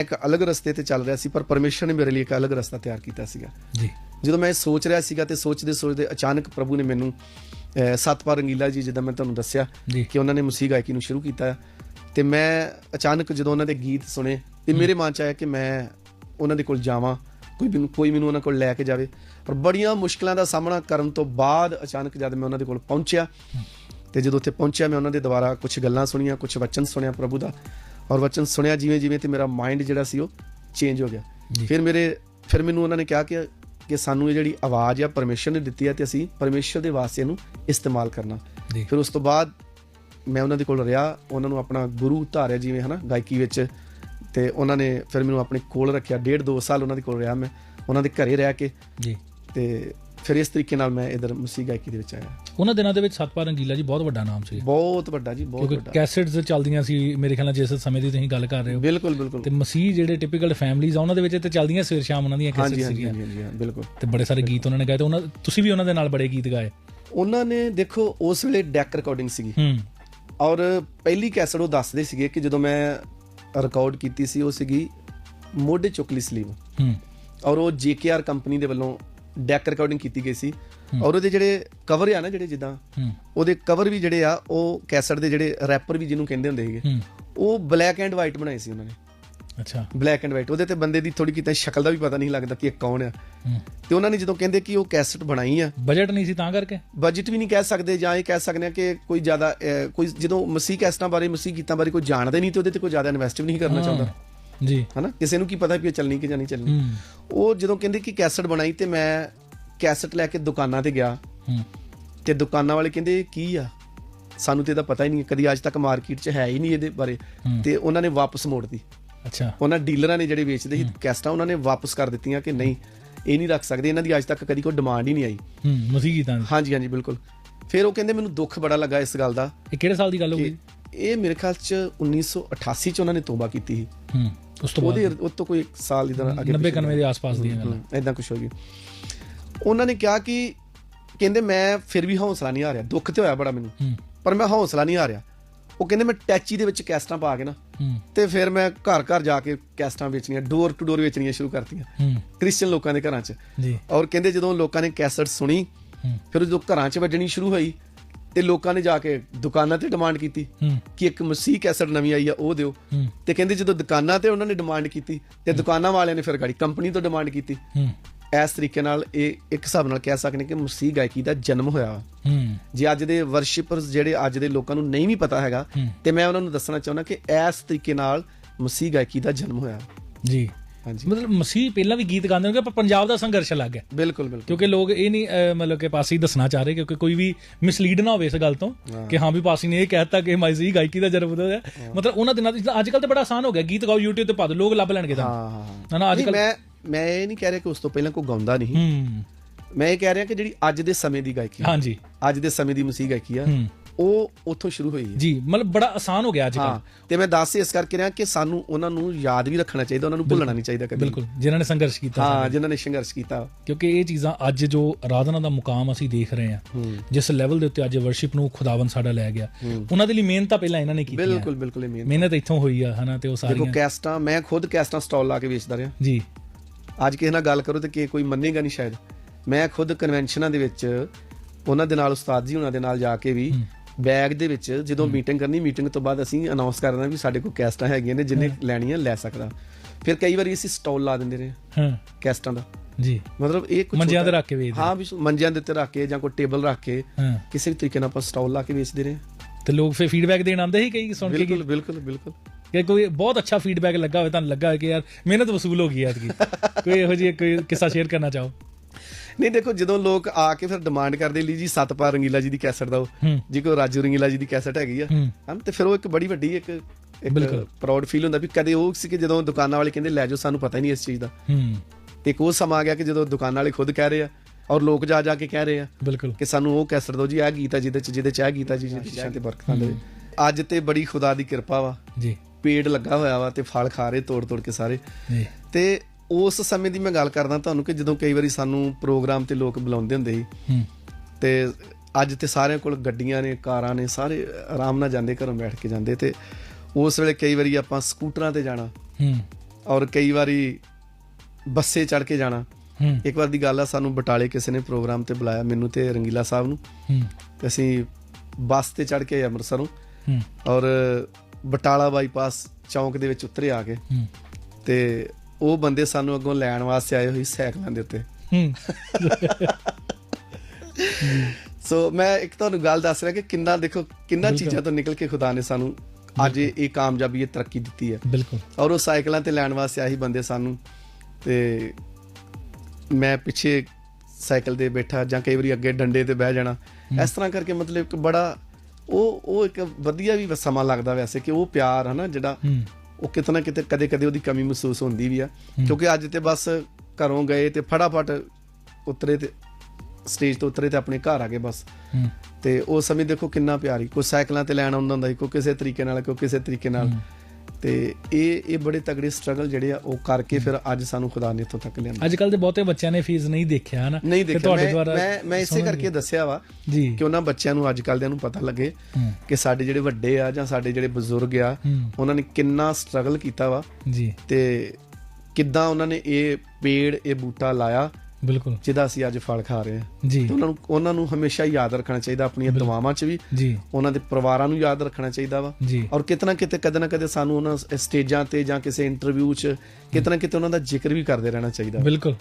ਇੱਕ ਅਲੱਗ ਰਸਤੇ ਤੇ ਚੱਲ ਰਿਹਾ ਸੀ ਪਰ ਪਰਮੇਸ਼ਰ ਨੇ ਮੇਰੇ ਲਈ ਇੱਕ ਅਲੱਗ ਰਸਤਾ ਤਿਆਰ ਕੀਤਾ ਸੀਗਾ। ਜੀ। ਜਦੋਂ ਮੈਂ ਸੋਚ ਰਿਹਾ ਸੀਗਾ ਤੇ ਸੋਚਦੇ ਸੋਚਦੇ ਅਚਾਨਕ ਪ੍ਰਭੂ ਨੇ ਮੈਨੂੰ ਅਹ, ਸਤਪਾਲ ਰੰਗੀਲਾ ਜੀ ਜਿੱਦਾਂ ਮੈਂ ਤੁਹਾਨੂੰ ਦੱਸਿਆ ਕਿ ਉਹਨਾਂ ਨੇ ਮਸੀਹ ਗਾਇਕੀ ਨੂੰ ਸ਼ੁਰੂ ਕੀਤਾ। ਤੇ ਮੈਂ ਅਚਾਨਕ ਜਦੋਂ ਉਹਨਾਂ ਦੇ ਗੀਤ ਸੁਣੇ ਤੇ ਮੇਰੇ ਮਨ ਚ ਆਇਆ ਕਿ ਮੈਂ ਉਹਨਾਂ ਦੇ ਕੋਲ ਜਾਵਾਂ ਕੋਈ ਮੈਨੂੰ ਕੋਈ ਮੈਨੂੰ ਉਹਨਾਂ ਕੋਲ ਲੈ ਕੇ ਜਾਵੇ। ਪਰ ਬੜੀਆਂ ਮੁਸ਼ਕਲਾਂ ਦਾ ਸਾਹਮਣਾ ਕਰਨ ਤੋਂ ਬਾਅਦ ਅਚਾਨਕ ਜਦ ਮੈਂ ਉਹਨਾਂ ਦੇ ਕੋਲ ਪਹੁੰਚਿਆ ਤੇ ਜਦੋਂ ਉੱਥੇ ਪਹੁੰਚਿਆ ਮੈਂ ਉਹਨਾਂ ਦੇ ਦੁਆਰਾ ਕੁਝ ਗੱਲਾਂ ਸੁਣੀਆਂ ਕੁਝ ਵਚਨ ਸੁਣਿਆ ਪ੍ਰਭੂ ਦਾ। ਔਰ ਵਚਨ ਸੁਣਿਆ ਜਿਵੇਂ ਜਿਵੇਂ ਤੇ ਮੇਰਾ ਮਾਈਂਡ ਜਿਹੜਾ ਸੀ ਉਹ ਚੇਂਜ ਹੋ ਗਿਆ। ਫਿਰ ਮੇਰੇ ਫਿਰ ਮੈਨੂੰ ਉਹਨਾਂ ਨੇ ਕਿਹਾ ਕਿ ਕਿ ਸਾਨੂੰ ਇਹ ਜਿਹੜੀ ਆਵਾਜ਼ ਆ ਪਰਮੇਸ਼ਰ ਨੇ ਦਿੱਤੀ ਹੈ ਤੇ ਅਸੀਂ ਪਰਮੇਸ਼ਰ ਦੇ ਵਾਸਤੇ ਇਹਨੂੰ ਇਸਤੇਮਾਲ ਕਰਨਾ। ਫਿਰ ਉਸ ਤੋਂ ਬਾਅਦ ਮੈਂ ਉਹਨਾਂ ਦੇ ਕੋਲ ਰਿਹਾ ਉਹਨਾਂ ਨੂੰ ਆਪਣਾ ਗੁਰੂ ਧਾਰਿਆ ਜਿਵੇਂ ਹਨਾ ਗਾਇਕੀ ਵਿੱਚ ਤੇ ਉਹਨਾਂ ਨੇ ਫਿਰ ਮੈਨੂੰ ਆਪਣੇ ਕੋਲ ਰੱਖਿਆ। ਡੇਢ ਦੋ ਸਾਲ ਉਹਨਾਂ ਦੇ ਕੋਲ ਰਿਹਾ ਮੈਂ। ਉਹਨਾਂ ਦੇ ਘਰੇ ਰਹਿ ਕੇ ਜੀ। ਤੇ ਫਿਰ ਇਸ ਤਰੀਕੇ ਨਾਲ ਮੈਂ ਇਧਰ ਮਸੀਹ ਗਾਇਕੀ ਦੇ ਵਿੱਚ ਆਇਆ। ਉਹਨਾਂ ਦਿਨਾਂ ਦੇ ਵਿੱਚ ਸਤਪਾਲ ਰੰਗੀਲਾ ਜੀ ਬਹੁਤ ਵੱਡਾ ਨਾਮ ਸੀ। ਬਹੁਤ ਵੱਡਾ ਜੀ ਬਹੁਤ ਕਿਉਂਕਿ ਵੱਡਾ। ਕੈਸੇਟਸ ਚੱਲਦੀਆਂ ਸੀ ਮੇਰੇ ਖਿਆਲ ਨਾਲ ਜਿਸ ਸਮੇਂ ਦੀ ਤੁਸੀਂ ਗੱਲ ਕਰ ਰਹੇ ਹੋ। ਬਿਲਕੁਲ ਬਿਲਕੁਲ। ਤੇ ਮਸੀਹ ਜਿਹੜੇ ਟਿਪੀਕਲ ਫੈਮਲੀਜ਼ ਆ ਉਹਨਾਂ ਦੇ ਵਿੱਚ ਤੇ ਚੱਲਦੀਆਂ ਸਵੇਰ ਸ਼ਾਮ ਉਹਨਾਂ ਦੀਆਂ ਕੈਸੇਟਸ ਸੀਗੀਆਂ। ਹਾਂਜੀ ਹਾਂਜੀ, ਬਿਲਕੁਲ। ਤੇ ਬੜੇ ਸਾਰੇ ਗੀਤ ਉਹਨਾਂ ਨੇ ਗਾਏ ਤੇ ਉਹਨਾਂ ਤੁਸੀਂ ਵੀ ਉਹਨਾਂ ਦੇ ਨਾਲ ਬੜੇ ਗੀਤ ਗਾਏ। ਉਹਨਾਂ ਨੇ ਦੇਖੋ ਉਸ ਵੇਲੇ ਡੈਕ ਰਿਕਾਰਡਿੰਗ ਸੀਗੀ। ਹੂੰ। ਔਰ ਪਹਿਲੀ ਕੈਸਟ ਉਹ ਦੱਸਦੇ ਸੀਗੇ ਕਿ ਜਦੋਂ ਮੈਂ ਰਿਕਾਰਡ ਕੀਤੀ ਸੀ ਉਹ ਸੀਗੀ ਮੋਢੇ ਚੁਕਲੀ ਸਲੀਵ। ਹੂੰ। ਔਰ ਉਹ ਜੇਕੇਆਰ ਕੰਪਨੀ ਦੇ ਵੱਲੋਂ ਡੈਕ ਰਿਕਾਰਡਿੰਗ ਕੀਤੀ ਗਈ ਸੀ। ਔਰ ਉਹਦੇ ਜਿਹੜੇ ਕਵਰ ਆ ਨਾ ਜਿਹੜੇ ਜਿੱਦਾਂ ਉਹਦੇ ਕਵਰ ਵੀ ਜਿਹੜੇ ਆ ਉਹ ਕੈਸਟ ਦੇ ਜਿਹੜੇ ਰੈਪਰ ਵੀ ਜਿਹਨੂੰ ਕਹਿੰਦੇ ਹੁੰਦੇ ਸੀਗੇ ਉਹ ਬਲੈਕ ਐਂਡ ਵਾਈਟ ਬਣਾਏ ਸੀ ਉਹਨਾਂ ਨੇ। ਅੱਛਾ। ਬਲੈਕ ਐਂਡ ਵਾਈਟ ਉਹਦੇ ਤੇ ਬੰਦੇ ਦੀ ਥੋੜੀ ਕਿਤੇ ਸ਼ਕਲ ਦਾ ਵੀ ਪਤਾ ਨਹੀਂ ਲੱਗਦਾ ਕਿ ਇਹ ਕੌਣ ਆ। ਤੇ ਉਹਨਾਂ ਨੇ ਜਦੋਂ ਕਹਿੰਦੇ ਕਿ ਉਹ ਕੈਸਟ ਬਣਾਈ ਆ ਬਜਟ ਨਹੀਂ ਸੀ ਤਾਂ ਕਰਕੇ? ਬਜਟ ਵੀ ਨਹੀਂ ਕਹਿ ਸਕਦੇ ਜਾਂ ਇਹ ਕਹਿ ਸਕਦੇ ਆ ਕਿ ਕੋਈ ਜ਼ਿਆਦਾ ਕੋਈ ਜਦੋਂ ਮਸੀਹ ਕੈਸਟਾਂ ਬਾਰੇ ਮਸੀਹ ਗੀਤਾਂ ਬਾਰੇ ਕੋਈ ਜਾਣਦਾ ਨਹੀਂ ਤੇ ਉਹਦੇ ਤੇ ਕੋਈ ਜ਼ਿਆਦਾ ਇਨਵੈਸਟ ਵੀ ਨਹੀਂ ਕਰਨਾ ਚਾਹੁੰਦਾ। ਜੀ। ਹਨਾ? ਕਿਸੇ ਨੂੰ ਕੀ ਪਤਾ ਵੀ ਇਹ ਚੱਲਣੀ ਕਿ ਜਾਂ ਨਹੀਂ ਚੱਲਣੀ। ਹੂੰ। ਉਹ ਜਦੋਂ ਕਹਿੰਦੇ ਕਿ ਕੈਸਟ ਬਣਾਈ ਤੇ ਮੈਂ ਕੈਸਟ ਲੈ ਕੇ ਦੁਕਾਨਾਂ ਤੇ ਗਿਆ। ਹੂੰ। ਤੇ ਦੁਕਾਨਾਂ ਵਾਲੇ ਕਹਿੰਦੇ ਕੀ ਆ? ਸਾਨੂੰ ਤੇ ਇਹਦਾ ਪਤਾ ਹੀ ਨਹੀਂ ਕਦੀ ਅੱਜ ਤੱਕ ਮਾਰਕੀਟ 'ਚ ਹੈ ਹੀ ਨਹੀਂ ਇਹਦੇ ਬਾਰੇ। ਹੂੰ। ਤੇ ਉਹਨਾਂ ਨੇ ਵਾਪਸ ਮੋੜਤੀ। ਅੱਛਾ। ਉਹਨਾਂ ਡੀਲਰਾਂ ਨੇ ਜਿਹੜੇ ਵੇਚਦੇ ਸੀ ਕੈਸਟਾਂ ਉਹਨਾਂ ਨੇ ਵਾਪਸ ਕਰ ਦਿੱਤੀਆਂ ਕਿ ਨਹੀਂ ਇਹ ਨਹੀਂ ਰੱਖ ਸਕਦੇ। ਇਹਨਾਂ ਦੀ ਅੱਜ ਤੱਕ ਕਦੀ ਕੋਈ ਡਿਮਾਂਡ ਹੀ ਨਹੀਂ ਆਈ। ਹੂੰ ਮਸੀਹ ਗੀਤਾਂ ਦੀ ਹਾਂਜੀ ਹਾਂਜੀ ਬਿਲਕੁਲ। ਫਿਰ ਉਹ ਕਹਿੰਦੇ ਮੈਨੂੰ ਦੁੱਖ ਬੜਾ ਲੱਗਾ ਇਸ ਗੱਲ ਦਾ ਇਹ ਕਿਹੜੇ ਸਾਲ ਦੀ ਗੱਲ ਹੋਊਗੀ ਕਿ ਇਹ ਮੇਰੇ ਖਿਆਲ 'ਚ 1988 'ਚ ਉਹਨਾਂ ਨੇ ਤੋਬਾ ਕੀਤੀ ਸੀ। ਹੂੰ ਉਸ ਤੋਂ ਬਾਅਦ ਉਹਦੇ ਉਹ ਤੋਂ ਕੋਈ ਸਾਲ ਇਧਰ ਅੱਗੇ 90 91 ਦੇ ਆਸ-ਪਾਸ ਦੀਆਂ ਗੱਲਾਂ। ਐਦਾਂ ਕੁਝ ਹੋ ਗਈ। ਉਹਨਾਂ ਨੇ ਕਿਹਾ ਕਿ ਕਹਿੰਦੇ ਮੈਂ ਫਿਰ ਵੀ ਹੌਸਲਾ ਨਹੀਂ ਹਾਰਿਆ ਦੁੱਖ ਤੇ ਹੋਇਆ ਬੜਾ ਮੈਨੂੰ ਪਰ ਮੈਂ ਹੌਸਲਾ ਨਹੀਂ ਹਾਰਿਆ। ਉਹ ਕਹਿੰਦੇ ਮੈਂ ਟੈਚੀ ਦੇ ਵਿੱਚ ਕੈਸਟਾਂ ਪਾ ਕੇ ਨਾ ਤੇ ਫਿਰ ਮੈਂ ਘਰ ਘਰ ਜਾ ਕੇ ਕੈਸਟਾਂ ਵੇਚਣੀਆਂ ਡੋਰ ਟੂ ਡੋਰ ਵੇਚਣੀਆਂ ਸ਼ੁਰੂ ਕਰਤੀਆਂ। ਕ੍ਰਿਸਚੀਅਨ ਲੋਕਾਂ ਦੇ ਘਰਾਂ 'ਚ। ਜੀ। ਔਰ ਕਹਿੰਦੇ ਜਦੋਂ ਲੋਕਾਂ ਨੇ ਕੈਸਟ ਸੁਣੀ ਫਿਰ ਜਦੋਂ ਘਰਾਂ 'ਚ ਵੱਜਣੀ ਸ਼ੁਰੂ ਹੋਈ ਤੇ ਲੋਕਾਂ ਨੇ ਜਾ ਕੇ ਦੁਕਾਨਾਂ ਤੇ ਡਿਮਾਂਡ ਕੀਤੀ ਕਿ ਇੱਕ ਮਸੀਹ ਕੈਸਟ ਨਵੀਂ ਆਈ ਆ ਉਹ ਦਿਓ। ਤੇ ਕਹਿੰਦੇ ਜਦੋਂ ਦੁਕਾਨਾਂ ਤੇ ਉਹਨਾਂ ਨੇ ਡਿਮਾਂਡ ਕੀਤੀ ਤੇ ਦੁਕਾਨਾਂ ਵਾਲਿਆਂ ਨੇ ਫਿਰ ਗਾੜੀ ਕੰਪਨੀ ਤੋਂ ਡਿਮਾਂਡ ਕੀਤੀ। ਇਸ ਤਰੀਕੇ ਨਾਲ ਇਹ ਇੱਕ ਹਿਸਾਬ ਨਾਲ ਕਹਿ ਸਕਦੇ ਕਿ ਮਸੀਹ ਗਾਇਕੀ ਦਾ ਜਨਮ ਹੋਇਆ ਹੂੰ। ਜੇ ਅੱਜ ਦੇ ਵਰਸ਼ਿਪਰਸ ਜਿਹੜੇ ਅੱਜ ਦੇ ਲੋਕਾਂ ਨੂੰ ਨਹੀਂ ਵੀ ਪਤਾ ਹੈਗਾ। ਤੇ ਮੈਂ ਉਹਨਾਂ ਨੂੰ ਦੱਸਣਾ ਚਾਹੁੰਦਾ ਕਿ ਇਸ ਤਰੀਕੇ ਨਾਲ ਮਸੀਹ ਗਾਇਕੀ ਦਾ ਜਨਮ ਹੋਇਆ। ਜੀ। ਹਾਂਜੀ। ਮਤਲਬ ਮਸੀਹ ਪਹਿਲਾਂ ਵੀ ਗੀਤ ਗਾਉਂਦੇ ਹੋਣਗੇ ਪਰ ਪੰਜਾਬ ਦਾ ਸੰਘਰਸ਼ ਅਲੱਗ ਹੈ। ਬਿਲਕੁਲ ਬਿਲਕੁਲ। ਕਿਉਂਕਿ ਲੋਕ ਇਹ ਨਹੀਂ ਮਤਲਬ ਕਿ ਪਾਸੀ ਦੱਸਣਾ ਚਾਹ ਰਹੇ ਕਿਉਂਕਿ ਕੋਈ ਵੀ ਮਿਸਲੀਡ ਨਾ ਹੋਵੇ ਇਸ ਗੱਲ ਤੋਂ ਕਿ ਹਾਂ ਵੀ ਪਾਸੀ ਨੇ ਇਹ ਕਹਿਤਾ ਕਿ ਮਸੀਹ ਗਾਇਕੀ ਦਾ ਜਨਮ ਹੋਇਆ ਮਤਲਬ ਉਹਨਾਂ ਦਿਨਾਂ ਵਿੱਚ ਅੱਜ ਕੱਲ ਤੇ ਬੜਾ ਆਸਾਨ ਹੋ ਗਿਆ ਗੀਤ ਗਾਓ YouTube ਤੇ ਪਾ ਦੋ ਲੋਕ ਲੱਭ ਲੈਣਗੇ ਤਾਂ। ਹਾਂ ਹਾਂ ਅੱਜ ਕੱਲ ਮੈਂ ਮੈਂ ਇਹ ਨਹੀਂ ਕਹਿ ਰਿਹਾ ਕਿ ਉਸ ਤੋਂ ਪਹਿਲਾਂ ਕੋਈ ਗਾਉਂਦਾ ਨਹੀਂ। ਮੈਂ ਇਹ ਕਹਿ ਰਿਹਾ ਕਿ ਜਿਹੜੀ ਅੱਜ ਦੇ ਸਮੇਂ ਦੀ ਗਾਇਕੀ ਹਾਂਜੀ। ਅੱਜ ਦੇ ਸਮੇਂ ਦੀ ਮਸੀਹ ਗਾਇਕੀ ਆ ਉਹ ਉੱਥੋਂ ਸ਼ੁਰੂ ਹੋਈ ਹੈ। ਜੀ ਮਤਲਬ ਬੜਾ ਆਸਾਨ ਹੋ ਗਿਆ ਅੱਜ ਕੱਲ ਤੇ ਮੈਂ ਦੱਸ ਇਸ ਕਰਕੇ ਰਿਹਾ ਕਿ ਸਾਨੂੰ ਉਹਨਾਂ ਨੂੰ ਯਾਦ ਵੀ ਰੱਖਣਾ ਚਾਹੀਦਾ ਉਹਨਾਂ ਨੂੰ ਭੁੱਲਣਾ ਨਹੀਂ ਚਾਹੀਦਾ ਕਦੇ ਬਿਲਕੁਲ ਜਿਨ੍ਹਾਂ ਨੇ ਸੰਘਰਸ਼ ਕੀਤਾ ਹਾਂ ਜਿਨ੍ਹਾਂ ਨੇ ਸੰਘਰਸ਼ ਕੀਤਾ। ਕਿਉਂਕਿ ਇਹ ਚੀਜ਼ਾਂ ਅੱਜ ਜੋ ਆਰਾਧਨਾ ਦਾ ਮੁਕਾਮ ਅਸੀਂ ਦੇਖ ਰਹੇ ਹਾਂ ਜਿਸ ਲੈਵਲ ਦੇ ਉੱਤੇ ਅੱਜ ਵਰਸ਼ਿਪ ਨੂੰ ਖੁਦਾਵੰ ਸਾਡਾ ਲੈ ਗਿਆ। ਉਹਨਾਂ ਦੇ ਲਈ ਮਿਹਨਤ ਤਾਂ ਪਹਿਲਾਂ ਇਹਨਾਂ ਨੇ ਕੀਤੀ ਬਿਲਕੁਲ ਬਿਲਕੁਲ ਮਿਹਨਤ। ਮਿਹਨਤ ਇੱਥੋਂ ਹੋਈ ਆ ਹਨਾ ਤੇ ਉਹ ਦੇਖੋ ਸਾਰੀਆਂ ਕੈਸਟਾਂ ਮੈਂ ਖੁਦ ਕੈਸਟਾਂ ਸਟਾਲ ਲਾ ਕੇ ਵੇਚਦਾ ਰਿਹਾ। ਜੀ। ਅੱਜ ਕਿਸੇ ਨਾਲ ਗੱਲ ਕਰੋ ਤੇ ਕਿ ਕੋਈ ਮੰਨੇਗਾ ਨਹੀਂ ਸ਼ਾਇਦ। ਮੈਂ ਖੁਦ ਕਨਵੈਨਸ਼ਨਾਂ ਦੇ ਵਿੱਚ ਉਹਨਾਂ ਦੇ ਨਾਲ ਉਸਤਾਦ ਜੀ ਉਹਨਾਂ ਦੇ ਨਾਲ ਜਾ ਕੇ ਵੀ ਬੈਗ ਦੇ ਵਿੱਚ ਜਦੋਂ ਮੀਟਿੰਗ ਕਰਨੀ ਮੀਟਿੰਗ ਤੋਂ ਬਾਅਦ ਅਸੀਂ ਅਨਾਉਂਸ ਕਰ ਦਿੰਦੇ ਵੀ ਸਾਡੇ ਕੋਲ ਕੈਸਟਾਂ ਹੈਗੀਆਂ ਨੇ ਜਿੰਨੇ ਲੈਣੀਆਂ ਲੈ ਸਕਦਾ। ਫਿਰ ਕਈ ਵਾਰੀ ਅਸੀਂ ਸਟਾਲ ਲਾ ਦਿੰਦੇ ਰਹੇ ਹਾਂ। ਕੈਸਟਾਂ ਦਾ। ਜੀ। ਮਤਲਬ ਇਹ ਕੁਝ ਮੰਜਿਆਂ ਤੇ ਰੱਖ ਕੇ ਵੇਚਦੇ ਹਾਂ ਵੀ ਮੰਜਿਆਂ ਦੇ ਉੱਤੇ ਰੱਖ ਕੇ ਜਾਂ ਕੋਈ ਟੇਬਲ ਰੱਖ ਕੇ ਕਿਸੇ ਵੀ ਤਰੀਕੇ ਨਾਲ ਆਪਾਂ ਸਟਾਲ ਲਾ ਕੇ ਵੇਚਦੇ ਰਹੇ। ਤੇ ਲੋਕ ਫਿਰ ਫੀਡਬੈਕ ਦੇਣ ਆਉਂਦੇ ਸੀ ਕਈ ਸੁਣ ਕੇ ਬਿਲਕੁਲ ਬਿਲਕੁਲ ਬਿਲਕੁਲ। ਕਿ ਕੋਈ ਬਹੁਤ ਅੱਛਾ ਫੀਡਬੈਕ ਲੱਗਾ ਹੋਵੇ ਤੁਹਾਨੂੰ ਲੱਗਾ ਕਿ ਯਾਰ ਮਿਹਨਤ ਵਸੂਲ ਹੋ ਗਈ ਐਤਕੀ। ਕੋਈ ਇਹੋ ਜਿਹੀ ਕੋਈ ਕਿੱਸਾ ਸ਼ੇਅਰ ਕਰਨਾ ਚਾਹੋ। ਨਹੀਂ ਦੇਖੋ ਜਦੋਂ ਲੋਕ ਆ ਕੇ ਫਿਰ ਡਿਮਾਂਡ ਕਰਦੇ ਲਈ ਜੀ ਸਤਪਾਲ ਰੰਗੀਲਾ ਜੀ ਦੀ ਕੈਸਟ ਦਾ ਹੂੰ ਜੀ ਕੋ ਰਾਜੂ ਰੰਗੀਲਾ ਜੀ ਦੀ ਕੈਸਟ ਹੈਗੀ ਆ ਹੂੰ ਤੇ ਫਿਰ ਉਹ ਇੱਕ ਬੜੀ ਵੱਡੀ ਇੱਕ ਇੱਕ। ਪ੍ਰਾਊਡ ਫੀਲ ਹੁੰਦਾ ਵੀ ਕਦੇ ਉਹ ਸੀ ਕਿ ਜਦੋਂ ਦੁਕਾਨਾਂ ਵਾਲੇ ਕਹਿੰਦੇ ਲੈ ਜਾਓ ਸਾਨੂੰ ਪਤਾ ਹੀ ਨਹੀਂ ਇਸ ਚੀਜ਼ ਦਾ ਹੂੰ ਤੇ ਇੱਕ ਉਹ ਸਮਾਂ ਆ ਗਿਆ ਕਿ ਜਦੋਂ ਦੁਕਾਨਾਂ ਵਾਲੇ ਖੁਦ ਕਹਿ ਰਹੇ ਆ ਔਰ ਲੋਕ ਜਾ ਜਾ ਕੇ ਕਹਿ ਰਹੇ ਆ ਬਿਲਕੁਲ ਕਿ ਸਾਨੂੰ ਉਹ ਕੈਸਟ ਦਿਓ ਜੀ ਇਹ ਗੀਤ ਆ ਜਿਹਦੇ ਚ ਜਿਹਦੇ ਚ ਇਹ ਗੀਤ ਆ ਜੀ ਜਿਹਦੇ ਚ ਤੇ ਬਰਕਤਾਂ ਦੇਵੇ ਅੱਜ ਤੇ ਬੜੀ ਖੁਦਾ ਦੀ ਕਿਰਪਾ ਵਾ ਜੀ ਪੇੜ ਲੱਗਾ ਹੋਇਆ ਵਾ ਤੇ ਫਲ ਖਾ ਰਹੇ ਤੋੜ ਤੋੜ ਕੇ ਸਾਰੇ ਜੀ ਤੇ ਉਸ ਸਮੇਂ ਦੀ ਮੈਂ ਗੱਲ ਕਰਦਾ ਤੁਹਾਨੂੰ ਕਿ ਜਦੋਂ ਕਈ ਵਾਰੀ ਸਾਨੂੰ ਪ੍ਰੋਗਰਾਮ ਤੇ ਲੋਕ ਬੁਲਾਉਂਦੇ ਹੁੰਦੇ ਸੀ ਤੇ ਅੱਜ ਤੇ ਸਾਰਿਆਂ ਕੋਲ ਗੱਡੀਆਂ ਨੇ ਕਾਰਾਂ ਨੇ ਸਾਰੇ ਆਰਾਮ ਨਾਲ ਜਾਂਦੇ ਘਰੋਂ ਬੈਠ ਕੇ ਜਾਂਦੇ ਤੇ ਉਸ ਵੇਲੇ ਕਈ ਵਾਰੀ ਆਪਾਂ ਸਕੂਟਰਾਂ ਤੇ ਜਾਣਾ ਹੂੰ। ਔਰ ਕਈ ਵਾਰੀ ਬੱਸੇ ਚੜ ਕੇ ਜਾਣਾ। ਹੂੰ। ਇੱਕ ਵਾਰ ਦੀ ਗੱਲ ਆ ਸਾਨੂੰ ਬਟਾਲੇ ਕਿਸੇ ਨੇ ਪ੍ਰੋਗਰਾਮ ਤੇ ਬੁਲਾਇਆ ਮੈਨੂੰ ਤੇ ਰੰਗੀਲਾ ਸਾਹਿਬ ਨੂੰ। ਹੂੰ। ਤੇ ਅਸੀਂ ਬੱਸ ਤੇ ਚੜ ਕੇ ਅੰਮ੍ਰਿਤਸਰੋਂ ਹੂੰ। ਔਰ ਬਟਾਲਾ ਬਾਈਪਾਸ ਚੌਂਕ ਦੇ ਵਿੱਚ ਉਤਰੇ ਆ ਕੇ। ਹੂੰ। ਤੇ ਉਹ ਬੰਦੇ ਸਾਨੂੰ ਅੱਗੋਂ ਲੈਣ ਵਾਸਤੇ ਆਏ ਹੋਏ ਸੀ ਸਾਈਕਲਾਂ ਦੇ ਉੱਤੇ। ਹੂੰ। ਸੋ ਮੈਂ ਇੱਕ ਤੁਹਾਨੂੰ ਗੱਲ ਦੱਸ ਰਿਹਾ ਕਿ ਕਿੰਨਾ ਦੇਖੋ ਕਿੰਨਾ ਚੀਜ਼ਾਂ ਤੋਂ ਨਿਕਲ ਕੇ ਖੁਦਾ ਨੇ ਸਾਨੂੰ ਅੱਜ ਇਹ ਕਾਮਯਾਬੀ ਇਹ ਤਰੱਕੀ ਦਿੱਤੀ ਹੈ। ਬਿਲਕੁਲ। ਔਰ ਉਹ ਸਾਈਕਲਾਂ ਤੇ ਲੈਣ ਵਾਸਤੇ ਆਹੀ ਬੰਦੇ ਸਾਨੂੰ। ਤੇ ਮੈਂ ਪਿੱਛੇ ਸਾਈਕਲ ਤੇ ਬੈਠਾ ਜਾਂ ਕਈ ਵਾਰੀ ਅੱਗੇ ਡੰਡੇ ਤੇ ਬਹਿ ਜਾਣਾ। ਇਸ ਤਰ੍ਹਾਂ ਕਰਕੇ ਮਤਲਬ ਇੱਕ ਬੜਾ ਉਹ ਉਹ ਇੱਕ ਵਧੀਆ ਵੀ ਸਮਾਂ ਲੱਗਦਾ ਵੈਸੇ ਕਿ ਉਹ ਪਿਆਰ ਹਨਾ ਜਿਹੜਾ ਉਹ ਕਿਤੇ ਨਾ ਕਿਤੇ ਕਦੇ ਕਦੇ ਉਹਦੀ ਕਮੀ ਮਹਿਸੂਸ ਹੁੰਦੀ ਵੀ ਆ। ਕਿਉਂਕਿ ਅੱਜ ਤੇ ਬਸ ਘਰੋਂ ਗਏ ਤੇ ਫਟਾਫਟ ਉਤਰੇ ਤੇ ਸਟੇਜ ਤੋਂ ਉਤਰੇ ਤੇ ਆਪਣੇ ਘਰ ਆ ਗਏ ਬਸ। ਤੇ ਉਹ ਸਮੇਂ ਦੇਖੋ ਕਿੰਨਾ ਪਿਆਰੀ ਕੋਈ ਸਾਈਕਲਾਂ ਤੇ ਲੈਣ ਆਉਂਦਾ ਹੁੰਦਾ ਸੀ ਕੋਈ ਕਿਸੇ ਤਰੀਕੇ ਨਾਲ ਕੋਈ ਕਿਸੇ ਤਰੀਕੇ ਨਾਲ। ਤੇ ਇਹ ਇਹ ਬੜੇ ਤਗੜੇ ਸਟਰਗਲ ਜਿਹੜੇ ਆ ਉਹ ਕਰਕੇ ਫਿਰ ਅੱਜ ਸਾਨੂੰ ਖੁਦਾ ਨੇ ਇੱਥੋਂ ਤੱਕ ਲਿਆਂਦਾ। ਅੱਜ ਕੱਲ ਦੇ ਬਹੁਤੇ ਬੱਚਿਆਂ ਨੇ ਫੀਸ ਨਹੀਂ ਦੇਖਿਆ ਹਨਾ? ਨਹੀਂ ਦੇਖਿਆ। ਮੈਂ ਮੈਂ ਮੈਂ ਇਸੇ ਕਰਕੇ ਦੱਸਿਆ ਵਾ ਕਿ ਉਹਨਾਂ ਬੱਚਿਆਂ ਨੂੰ ਅੱਜ ਕੱਲ ਦਿਆਂ ਨੂੰ ਪਤਾ ਲੱਗੇ ਕਿ ਸਾਡੇ ਜਿਹੜੇ ਵੱਡੇ ਆ ਜਾਂ ਸਾਡੇ ਜਿਹੜੇ ਬਜ਼ੁਰਗ ਆ ਉਹਨਾਂ ਨੇ ਕਿੰਨਾ ਸਟਰਗਲ ਕੀਤਾ ਵਾ। ਜੀ। ਤੇ ਕਿੱਦਾਂ ਉਹਨਾਂ ਨੇ ਇਹ ਪੇੜ ਇਹ ਬੂਟਾ ਲਾਇਆ ਬਿਲਕੁਲ। ਜਿਹਦਾ ਅਸੀਂ ਅੱਜ ਫਲ ਖਾ ਰਹੇ ਹਾਂ। ਜੀ। ਉਹਨਾਂ ਨੂੰ ਉਹਨਾਂ ਨੂੰ ਹਮੇਸ਼ਾ ਯਾਦ ਰੱਖਣਾ ਚਾਹੀਦਾ ਆਪਣੀਆਂ ਦੁਆਵਾਂ 'ਚ ਵੀ। ਜੀ। ਉਹਨਾਂ ਦੇ ਪਰਿਵਾਰਾਂ ਨੂੰ ਯਾਦ ਰੱਖਣਾ ਚਾਹੀਦਾ ਵਾ। ਔਰ ਕਿਤਨਾ ਕਿਤੇ ਕਦੇ ਨਾ ਕਦੇ ਸਾਨੂੰ ਉਹਨਾਂ ਸਟੇਜਾਂ ਤੇ ਜਾਂ ਕਿਸੇ ਇੰਟਰਵਿਊ 'ਚ ਕਿਤਨਾ ਕਿਤੇ ਉਹਨਾਂ ਦਾ ਜ਼ਿਕਰ ਵੀ ਕਰਦੇ ਰਹਿਣਾ ਚਾਹੀਦਾ। ਬਿਲਕੁਲ।